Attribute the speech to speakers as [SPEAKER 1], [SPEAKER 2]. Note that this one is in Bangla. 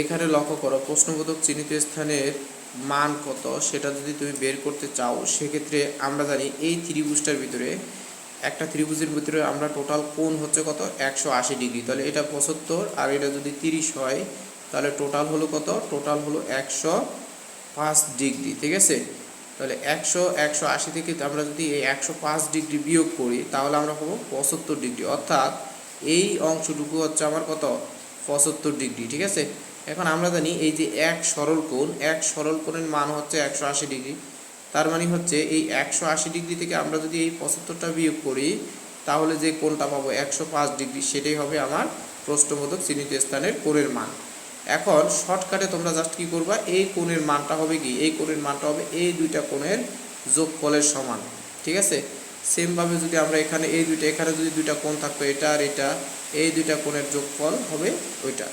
[SPEAKER 1] এখানে লক্ষ্য করো, প্রশ্নবোধক চিহ্নিত স্থানের মান কত? সেটা যদি তুমি বের করতে চাও, সেক্ষেত্রে আমরা জানি এই ত্রিভুজটার ভিতরে, একটা ত্রিভুজের ভিতরে আমরা টোটাল কোণ হচ্ছে কত? একশো আশি ডিগ্রি। তাহলে এটা পঁচাত্তর, আর এটা যদি তিরিশ হয়, তাহলে টোটাল হলো কত? টোটাল হলো একশো পাঁচ ডিগ্রি, ঠিক আছে? তাহলে একশো একশো আশি থেকে আমরা যদি এই একশো পাঁচ ডিগ্রি বিয়োগ করি, তাহলে আমরা পাবো পঁচাত্তর ডিগ্রি। অর্থাৎ এই অংশটুকু হচ্ছে আমার কত? পঁচাত্তর ডিগ্রি, ঠিক আছে? এখন আমরা জানি এই যে এক সরল কোণ, এক সরল কোণের মান হচ্ছে একশো আশি ডিগ্রি। তার মানে হচ্ছে এই একশো আশি ডিগ্রি থেকে আমরা যদি এই পঁচাত্তরটা বিয়োগ করি, তাহলে যে কোণটা পাবো একশো পাঁচ ডিগ্রি, সেটাই হবে আমার প্রশ্নবোধক চিহ্নিত স্থানের কোণের মান। এখন শর্টকাটে তোমরা জাস্ট কি করবা, এই কোণের মানটা হবে কি? এই কোণের মানটা হবে এই দুইটা কোণের যোগফলের সমান, ঠিক আছে? সেমভাবে যদি আমরা এখানে এই দুইটা, এখানে যদি দুইটা কোণ থাকতো এটা আর এটা, এই দুইটা কোণের যোগফল হবে ওইটা।